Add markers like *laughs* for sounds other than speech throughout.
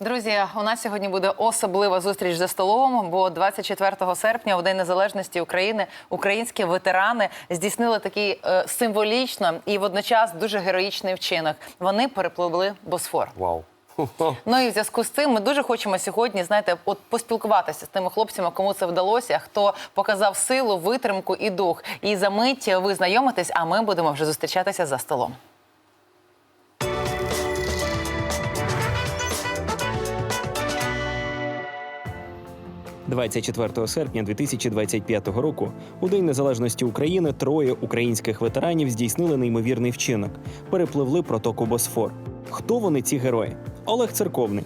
Друзі, у нас сьогодні буде особлива зустріч за столом, бо 24 серпня, у День Незалежності України, українські ветерани здійснили такий е, символічно і водночас дуже героїчний вчинок. Вони перепливли Босфор. Вау. Ну і в зв'язку з цим ми дуже хочемо сьогодні, знаєте, от поспілкуватися з тими хлопцями, кому це вдалося, хто показав силу, витримку і дух. І за мить ви знайомитесь, а ми будемо вже зустрічатися за столом. 24 серпня 2025 року, у День Незалежності України, троє українських ветеранів здійснили неймовірний вчинок, перепливли протоку Босфор. Хто вони ці герої? Олег Церковний.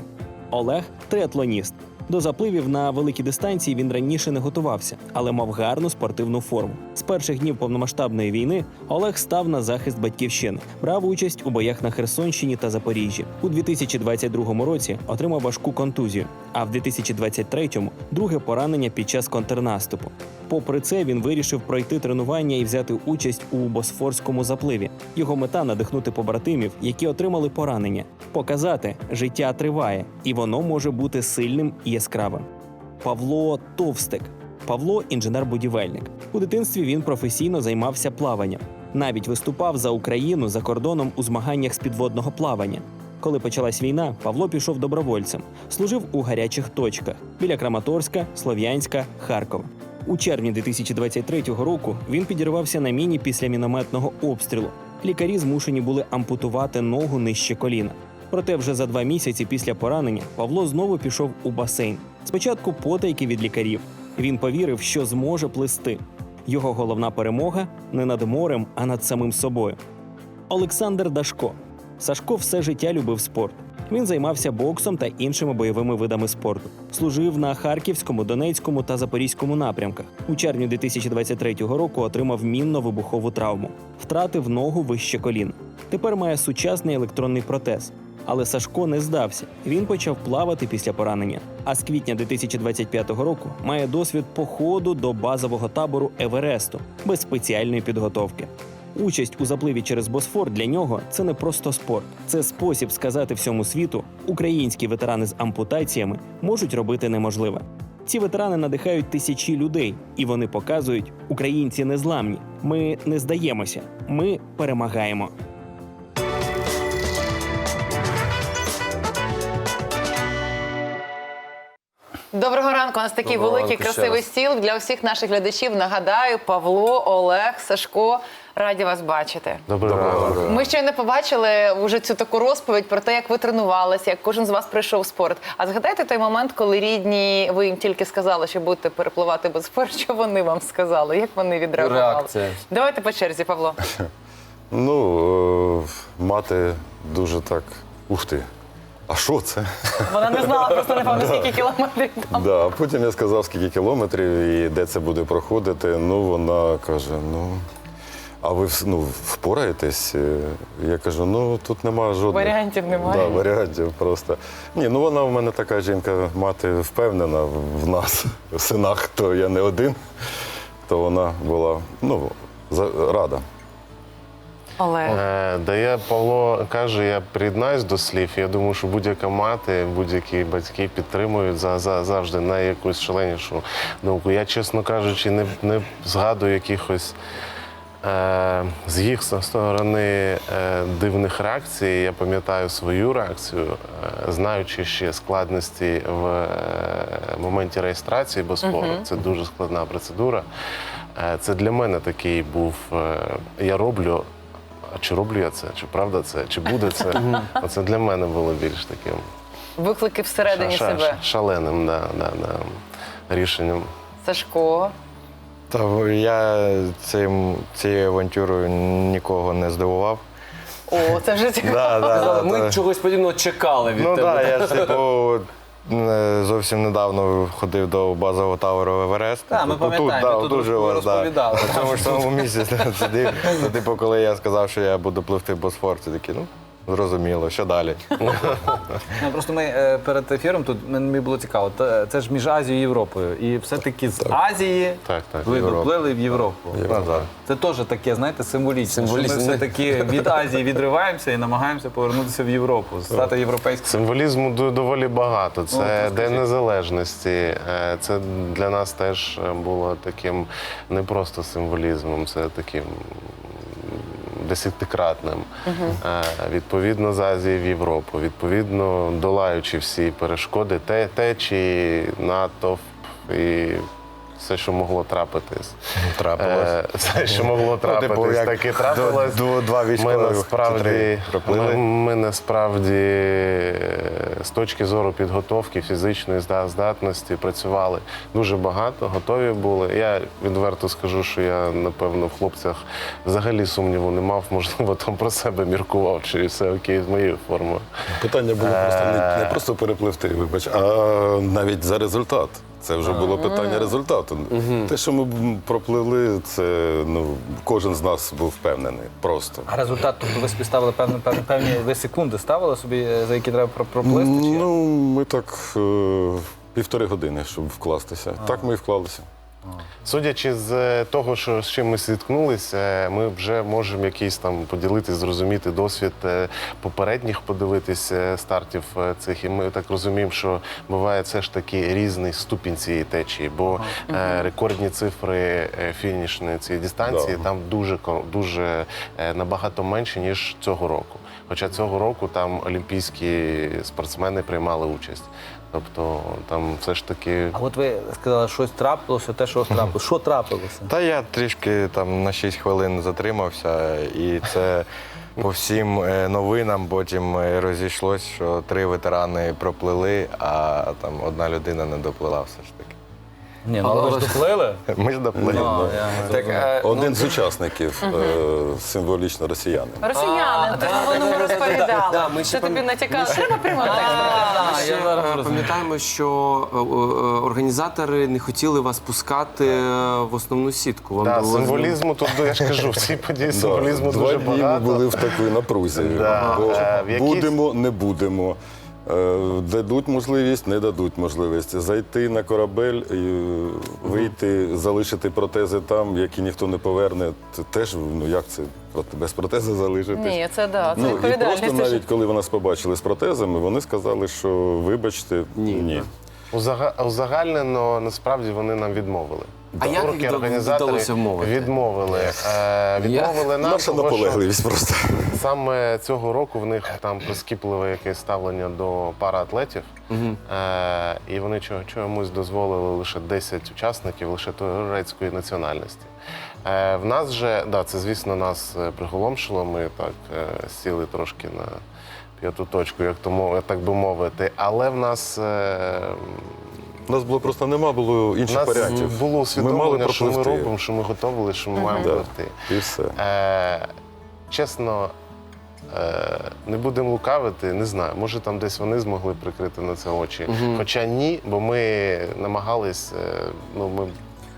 Олег триатлоніст. До запливів на великі дистанції він раніше не готувався, але мав гарну спортивну форму. З перших днів повномасштабної війни Олег став на захист батьківщини, брав участь у боях на Херсонщині та Запоріжжі. У 2022 році отримав важку контузію, а в 2023-му – друге поранення під час контрнаступу. Попри це, він вирішив пройти тренування і взяти участь у босфорському запливі. Його мета надихнути побратимів, які отримали поранення, показати, життя триває, і воно може бути сильним і яскравим. Павло Товстик. Павло інженер-будівельник. У дитинстві він професійно займався плаванням. Навіть виступав за Україну за кордоном у змаганнях з підводного плавання. Коли почалась війна, Павло пішов добровольцем, служив у гарячих точках біля Краматорська, Слов'янська, Харкова. У червні 2023 року він підірвався на міні після мінометного обстрілу. Лікарі змушені були ампутувати ногу нижче коліна. Проте вже за два місяці після поранення Павло знову пішов у басейн. Спочатку потайки від лікарів. Він повірив, що зможе плисти. Його головна перемога не над морем, а над самим собою. Олександр Дашко. Сашко все життя любив спорт. Він займався боксом та іншими бойовими видами спорту. Служив на Харківському, Донецькому та Запорізькому напрямках. У червні 2023 року отримав мінно-вибухову травму, втратив ногу вище колін. Тепер має сучасний електронний протез. Але Сашко не здався. Він почав плавати після поранення. А з квітня 2025 року має досвід походу до базового табору Евересту без спеціальної підготовки. Участь у запливі через Босфор для нього це не просто спорт, це спосіб сказати всьому світу, українські ветерани з ампутаціями можуть робити неможливе. Ці ветерани надихають тисячі людей, і вони показують, українці незламні. Ми не здаємося, ми перемагаємо. Доброго ранку. У нас такий Доброго великий ранку красивий раз. стіл для всіх наших глядачів. Нагадаю, Павло, Олег, Сашко. Раді вас бачити. Доброго ранку. Ми щойно побачили вже цю таку розповідь про те, як ви тренувалися, як кожен з вас прийшов в спорт. А згадайте той момент, коли рідні ви їм тільки сказали, що будете перепливати без спорт, що вони вам сказали, як вони відреагували? Реакція. Давайте по черзі, Павло. *laughs* Ну, е, мати дуже так. Ух ти. А що це? *laughs* Вона не знала просто напевно скільки *laughs* кілометрів там. Да, а потім я сказав, скільки кілометрів і де це буде проходити. Ну, вона каже: ну, а ви ну, впораєтесь? Е, Я кажу, ну тут немає жодних Варіантів немає. Да, варіантів просто. Ні, ну вона в мене така жінка, мати впевнена в- нас, в синах, то я не один, то вона була ну, рада. Олег. Е, Да я Павло каже, я приєднаюсь до слів. Я думаю, що будь-яка мати, будь-які батьки підтримують за, за завжди на якусь шаленішу думку. Я, чесно кажучи, не, не згадую якихось. Е, з їх сторони е, дивних реакцій я пам'ятаю свою реакцію, е, знаючи ще складності в е, моменті реєстрації Босфору. Це дуже складна процедура. Е, це для мене такий був. е, я роблю. А чи роблю я це? Чи правда це? Чи буде це? *laughs* Оце для мене було більш таким Виклики всередині ша- себе. шаленим да, да, да, рішенням. Сашко. Та я цим, цією авантюрою нікого не здивував. О, це вже цікаво. Да, да, да, Ми та- чогось подібного чекали від ну тебе. так, я ж типу е, зовсім недавно ходив до базового таверу Еверест. Так, ми пам'ятаємо, тут дуже розповідали. На цьому ж самому місці *laughs* сидів. Типу, коли я сказав, що я буду пливти Босфор, це такі, ну, зрозуміло, що далі? Ну, просто ми е, перед ефіром тут мені було цікаво. Та- Це ж між Азією і Європою. І все-таки з Азії Так, так, ви Європа. доплили в Європу. Назад. Це теж таке, знаєте, символічно. Символічно. Що ми все-таки від Азії відриваємося і намагаємося повернутися в Європу, стати європейським. Символізму ду- доволі багато. Це то День. Незалежності. Е, Це для нас теж е, було таким не просто символізмом, це таким десятикратним. Е, Відповідно, з Азії в Європу. Відповідно, долаючи всі перешкоди, те- течії, натовп і все, що могло трапитись. Трапилось. Е, Все, що могло трапитись, типу, як так і до- трапилось. до- два ми насправді, ми, ми насправді з точки зору підготовки фізичної зда- здатності працювали дуже багато, готові були. Я відверто скажу, що я напевно в хлопцях взагалі сумніву не мав, можливо, там про себе міркував, чи все окей з моєю формою. Питання було просто не, не просто перепливти, вибач, а навіть за результат. Це вже було питання результату. Те, що ми пропливли, це ну кожен з нас був впевнений. Просто. А результат, тобто ви собі ставили певні, певні, певні ви секунди ставили собі, е, за які треба про- проплисти? Чи? Ну, ми так е, півтори години, щоб вкластися. Так ми і вклалися. Судячи з е, того, що з чим ми зіткнулися, ми вже можемо якийсь там поділитись, зрозуміти досвід е, попередніх подивитись е, стартів цих. І ми так розуміємо, що буває все ж таки різний ступінь цієї течії, бо е, рекордні цифри фінішної цієї дистанції Да. там дуже дуже набагато менше ніж цього року. Хоча цього року там олімпійські спортсмени приймали участь. Тобто там все ж таки А от ви сказали, щось трапилося, те, що трапилося. Що трапилося? Та я трішки там на 6 хвилин затримався, і це по всім е, новинам потім е, розійшлось, що три ветерани проплили, а там одна людина не доплила все ж таки. Ні, ну але ви ж доплили? Ми ж доплили. Я Так, е, Один з учасників е, символічно росіянин. Росіянин, ти ж воно да, розповідала. да, ми ще Що тобі пам- натякали? Треба прямо текст А, я зараз е, розумію. пам'ятаємо, що е, е, організатори не хотіли вас пускати е, в основну сітку. Вам Да, було символізму тут я ж кажу, в цій події символізму Два дуже дні ми багато. були в такій напрузі. Да. Бо Е, в якійсь- Будемо, не будемо. Е, Дадуть можливість, не дадуть можливість. Зайти на корабель, е, вийти, залишити протези там, які ніхто не поверне. Це теж ну як це без протези залишитись? Ні, це да, це Ну і просто навіть коли ви нас побачили з протезами, вони сказали, що вибачте, Ні. ні. Узага- Узагальнено насправді вони нам відмовили. А як організатори вдалося вмовити? Відмовили. Е, відмовили нам, Наша наполегливість просто. Саме цього року в них там прискіпливе якесь ставлення до параатлетів. Е, і вони чого- чомусь дозволили лише 10 учасників, лише турецької національності. Е, в нас же, да, це звісно нас е, приголомшило. Ми так е, сіли трошки на п'яту точку, як то мов- так би мовити. Але в нас. е, У нас було просто нема було У інших нас варіантів. було усвідомлення, що ми робимо, що ми готові, що ми маємо Да. пливти. І все. Е, чесно, не будемо лукавити, не знаю. Може, там десь вони змогли прикрити на це очі. Хоча ні, бо ми намагались, е, ну, ми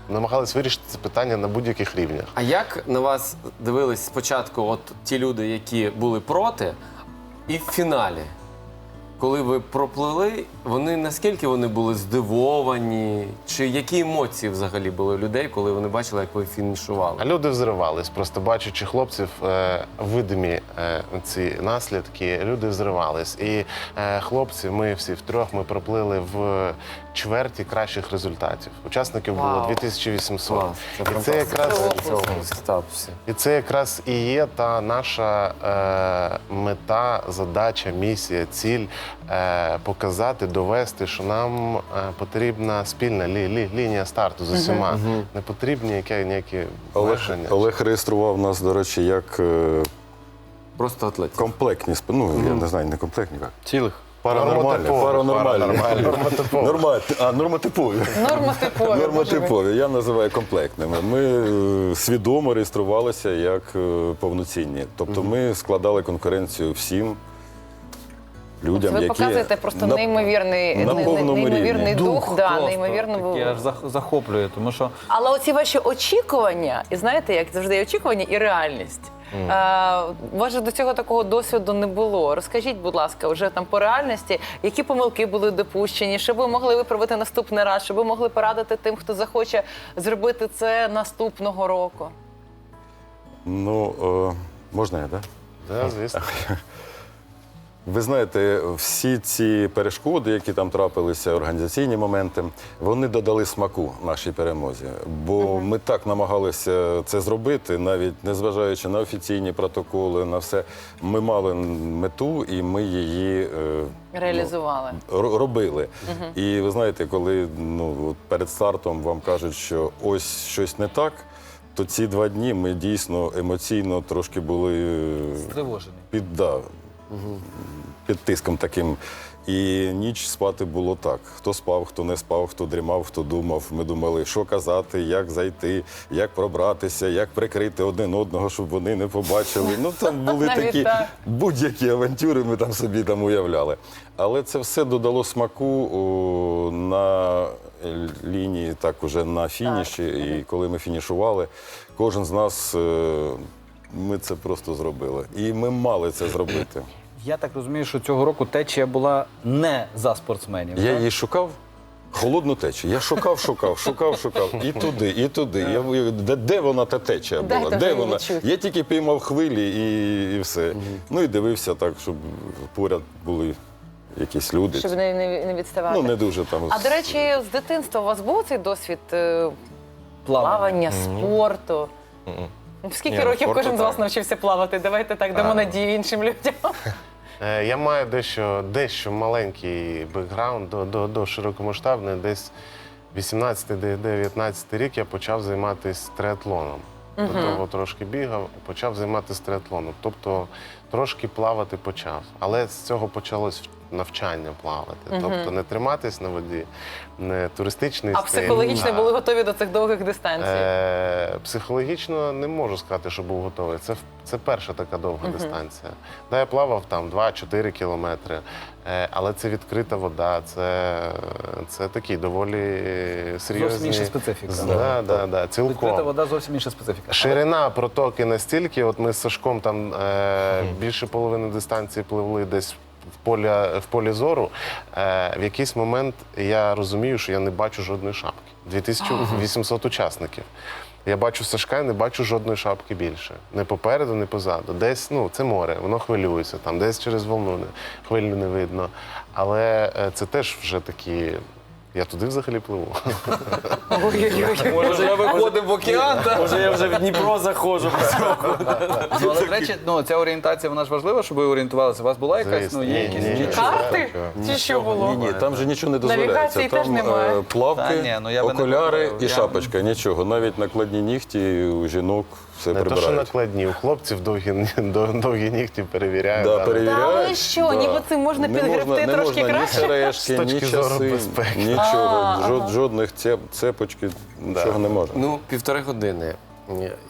намагались вирішити це питання на будь-яких рівнях. А як на вас дивились спочатку от ті люди, які були проти, і в фіналі? Коли ви проплили, вони наскільки вони були здивовані? Чи які емоції взагалі були у людей, коли вони бачили, як ви фінішували? Люди взривались, просто бачачи хлопців, е, видимі е, ці наслідки, люди взривались. І е, хлопці, ми всі втрьох, ми проплили в чверті кращих результатів. Учасників було Вау. 2800. Клас, це І це якраз статусі. І це якраз і є та наша е, мета, задача, місія, ціль показати, довести, що нам е, потрібна спільна лі, лі, лінія старту з усіма. Не потрібні які, ніякі Олег. Олег реєстрував нас, до речі, як е, Просто атлетів. комплектні Ну, я не знаю, не комплектні, як. Цілих. Паранормальні. Паранормальні. Нормотипові. А, нормотипові. Нормотипові. Нормотипові. Я називаю комплектними. Ми е, свідомо реєструвалися як е, повноцінні. Тобто ми складали конкуренцію всім людям, Ви які показуєте просто на- неймовірний, на не- не- повному неймовірний рівні. дух, да, просто неймовірно. таке аж зах- захоплює, тому що Але оці ваші очікування, і знаєте, як завжди є очікування і реальність. Е, у вас же до цього такого досвіду не було. Розкажіть, будь ласка, вже там по реальності, які помилки були допущені, що ви могли виправити наступний раз, що ви могли порадити тим, хто захоче зробити це наступного року. Ну, е, можна я, так? Да? Да, звісно. *laughs* Ви знаєте, всі ці перешкоди, які там трапилися, організаційні моменти, вони додали смаку нашій перемозі. Бо ми так намагалися це зробити, навіть незважаючи на офіційні протоколи, на все. Ми мали мету і ми її е, Реалізували. ро- робили. І ви знаєте, коли ну, перед стартом вам кажуть, що ось щось не так, то ці два дні ми дійсно емоційно трошки були е, Стривожений. під, да, під тиском таким. І ніч спати було так. Хто спав, хто не спав, хто дрімав, хто думав. Ми думали, що казати, як зайти, як пробратися, як прикрити один одного, щоб вони не побачили. Ну там *laughs* були такі будь-які авантюри, ми там собі там уявляли. Але це все додало смаку о, на лінії, так уже на фініші. І коли ми фінішували, кожен з нас. е, Ми це просто зробили. І ми мали це зробити. *clears throat* Я так розумію, що цього року течія була не за спортсменів. Я так? її шукав. Холодну течію. Я шукав, шукав, шукав, шукав. І туди, і туди. Я, де, де вона та течія була? Де вона? Я тільки піймав хвилі і, і все. Ну і дивився так, щоб поряд були якісь люди. Щоб не, не, не відставати. Ну, не дуже там. А до речі, з дитинства у вас був цей досвід е, Плавання. плавання, спорту? Скільки Ні, ну, років спорту кожен з вас так. навчився плавати? Давайте так дамо надію іншим людям. Е, Я маю дещо, дещо маленький бекграунд до, до, до широкомасштабний. Десь 18-19 рік я почав займатися триатлоном. До того трошки бігав, почав займатися триатлоном. Тобто трошки плавати почав. Але з цього почалось навчання плавати. Тобто не триматись на воді, не туристичний А стиль. психологічно а- були готові до цих довгих дистанцій? Е, психологічно не можу сказати, що був готовий. Це, це перша така довга дистанція. Да, я плавав там 2-4 кілометри, е, але це відкрита вода, це, це такі доволі серйозні. Зовсім інша специфіка. Да, да, да, Відкрита цілком. вода зовсім інша специфіка. Ширина протоки настільки, от ми з Сашком там е, більше половини дистанції пливли десь. В поля в полі зору, е, в якийсь момент я розумію, що я не бачу жодної шапки. 2800 учасників. Я бачу Сашка і не бачу жодної шапки більше. Не попереду, не позаду. Десь ну, це море, воно хвилюється, там, десь через волну хвилю не видно. Але е, це теж вже такі. Я туди взагалі пливу. Може, я виходив в океан, може я вже в Дніпро заходжу. Ну, але, до речі, ну, ця орієнтація вона ж важлива, щоб ви орієнтувалися. У вас була якась, ну, є якісь ні, ні. Карти? Чи що було? Ні, там же нічого не дозволяється. Навігації теж Там немає. е, плавки, Та ні, ну, я би не окуляри і Я- шапочка, нічого. Навіть накладні нігті у жінок все Не то, що прибирають. накладні, у хлопців довгі, довгі нігті перевіряють. Да, але- перевіряють. Та ви що, ніби цим можна підгребти не трошки можна краще? Ні сережки, З ні точки зору часи, безпеки. нічого. А, Жод- ага. Жодних цеп, цепочки, нічого не можна. Ну, півтори години.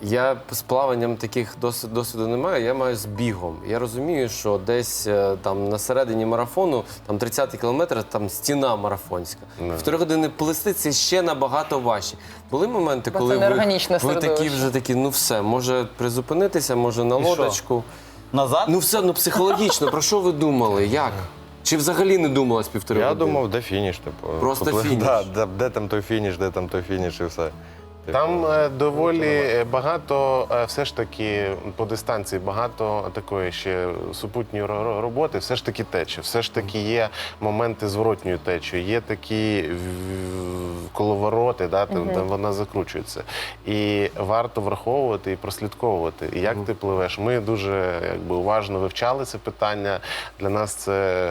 Я з плаванням таких досвід, досвіду не маю, я маю з бігом. Я розумію, що десь е, там на середині марафону, там 30 кілометр, там стіна марафонська. Півтори години плисти це ще набагато важче. Були моменти, Бо коли ви, ви такі вже такі, ну все, може призупинитися, може на що? лодочку. Назад? Ну все, ну психологічно, про що ви думали? Як? Чи взагалі не думали з півтори Я години? думав, де фініш, типу. Просто фініш. *laughs* Да, де, де там той фініш, де там той фініш і все. Там е, доволі е, багато, е, все ж таки, по дистанції багато такої ще супутньої ро- ро- роботи, все ж таки тече, все ж таки є моменти зворотньої течії, є такі в- коловороти, да, там, де вона закручується. І варто враховувати і прослідковувати, і як ти пливеш. Ми дуже якби, уважно вивчали це питання. Для нас це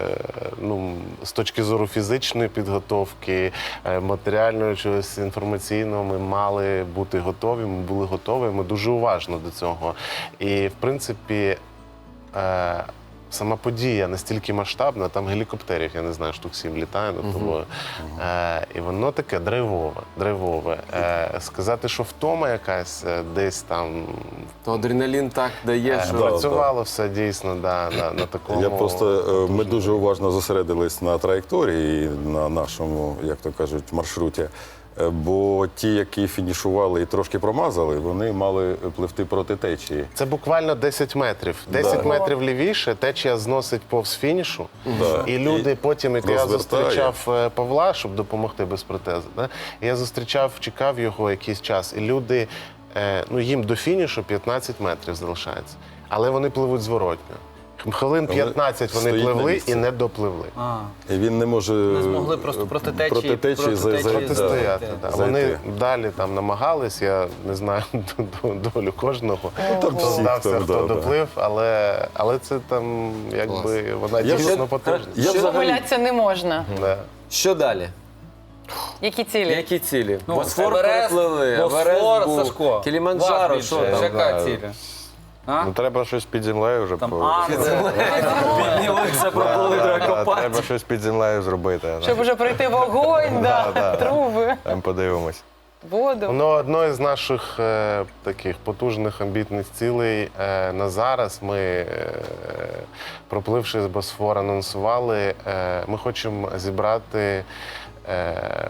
ну, з точки зору фізичної підготовки, е, матеріального чогось інформаційного, ми мали бути готові. Ми були готові. Ми дуже уважно до цього. І в принципі. Сама подія настільки масштабна, там гелікоптерів, я не знаю, штук сім літає над тобою. Е, і воно таке драйвове. драйвове. Е, сказати, що втома якась е, десь там То адреналін так дає, е, що да. працювало все дійсно да, на, на такому. Я просто е, ми дуже уважно зосередились на траєкторії на нашому, як то кажуть, маршруті. Е, Бо ті, які фінішували і трошки промазали, вони мали пливти проти течії. Це буквально 10 метрів. 10 Да. метрів лівіше течія зносить повз фінішу. Да. І люди І потім, як я зустрічав е, Павла, щоб допомогти без протези. Да? Я зустрічав, чекав його якийсь час, і люди, е, ну їм до фінішу 15 метрів залишається. Але вони пливуть зворотньо. Хвилин 15 вони на пливли місці. і не допливли. А, І він не може Не змогли просто проти течії- проти течії проти за- течії да. Протистояти. Да. Зайти. Вони далі там намагались, я не знаю *laughs* долю кожного. там Хто всі, здався, хто, хто да, да. доплив, але, але це там якби вона Я дійсно потужна. Я взагалі- Помилятися не можна. Да. Що далі? Які цілі? Які цілі? Ну, Босфор Еверест, переплили, Босфор, Еверест був, Сашко. Кіліманджаро, Вас що там? Яка Да. ціль? А? Ну треба щось під землею вже по- а, *laughs* Піднялися, проплили, Да, треба да, копати. Треба щось під землею зробити. Щоб уже пройти вогонь, да, да. труби, Там подивимось. воду. Воно одно із наших е, таких потужних амбітних цілей е, на зараз. Ми, е, пропливши з Босфор, анонсували. Е, ми хочемо зібрати. Е,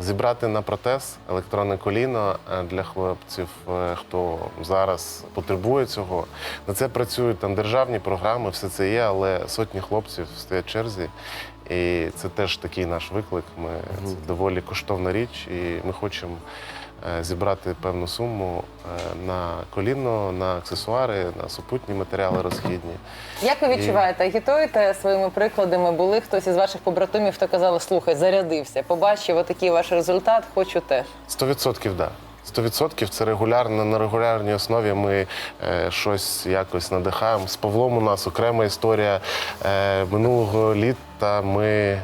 Зібрати на протез електронне коліно е, для хлопців, е, хто зараз потребує цього. На це працюють там державні програми, все це є, але сотні хлопців стоять в черзі. І це теж такий наш виклик. Ми, Це доволі коштовна річ, і ми хочемо зібрати певну суму е, на коліно, на аксесуари, на супутні матеріали розхідні. Як ви відчуваєте, агітуєте своїми прикладами? Були хтось із ваших побратимів, хто казали, слухай, зарядився, побачив отакий ваш результат, хочу теж. Сто відсотків, так. Сто відсотків це регулярно на регулярній основі. Ми е, щось якось надихаємо. З Павлом у нас окрема історія. Е, минулого літа ми.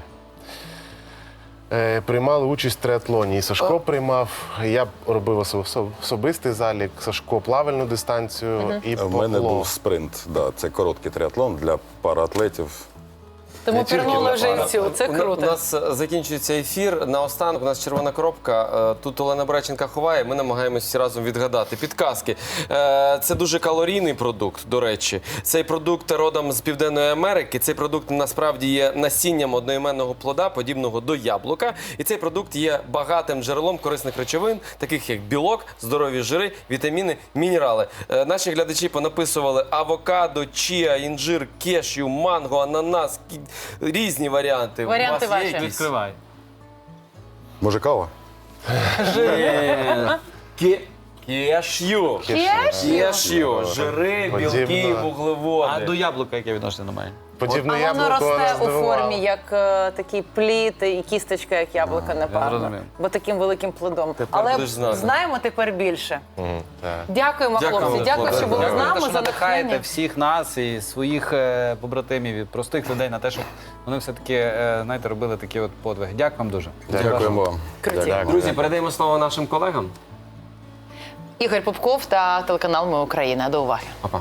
Е, Приймали участь в триатлоні. І Сашко приймав. Я робив осо- осо- особистий залік, Сашко плавальну дистанцію і У мене був спринт. Да, це короткий триатлон для параатлетів. Тому Не тільки пірнули вже і в цю. Це У круто. нас е, закінчується ефір. Наостанок у нас червона кропка. Е, Тут Олена Бреченка ховає. Ми намагаємося всі разом відгадати. Підказки. Е, Це дуже калорійний продукт, до речі. Цей продукт родом з Південної Америки. Цей продукт насправді є насінням одноіменного плода, подібного до яблука. І цей продукт є багатим джерелом корисних речовин, таких як білок, здорові жири, вітаміни, мінерали. Е, Наші глядачі понаписували авокадо, чіа, інжир, кешю, манго, ананас, різні варіанти. У Варіанти вас є ваші. якісь? відкривай. Може, кава? Ке- Кешю. Кешю. Жири, білки, вуглеводи. А до яблука яке відношення мене? Подібне А воно яблуко росте у здивувало. формі, як е, такий плід і кісточка, як яблука, напевно. зрозумів. Бо таким великим плодом. Тепер Але будеш знати. знаємо тепер більше. Так. Дякуємо, Дякую, хлопці. Дякую, що були з Дякую, нами що за надихаєте натхнення. всіх нас і своїх е, побратимів, і простих людей на те, щоб вони все-таки е, знаєте, робили такі от подвиги. Дякую вам дуже. Дякуємо вам. Круті. Друзі, передаємо слово нашим колегам. Ігор Попков та телеканал Ми Україна. До уваги. Па-па.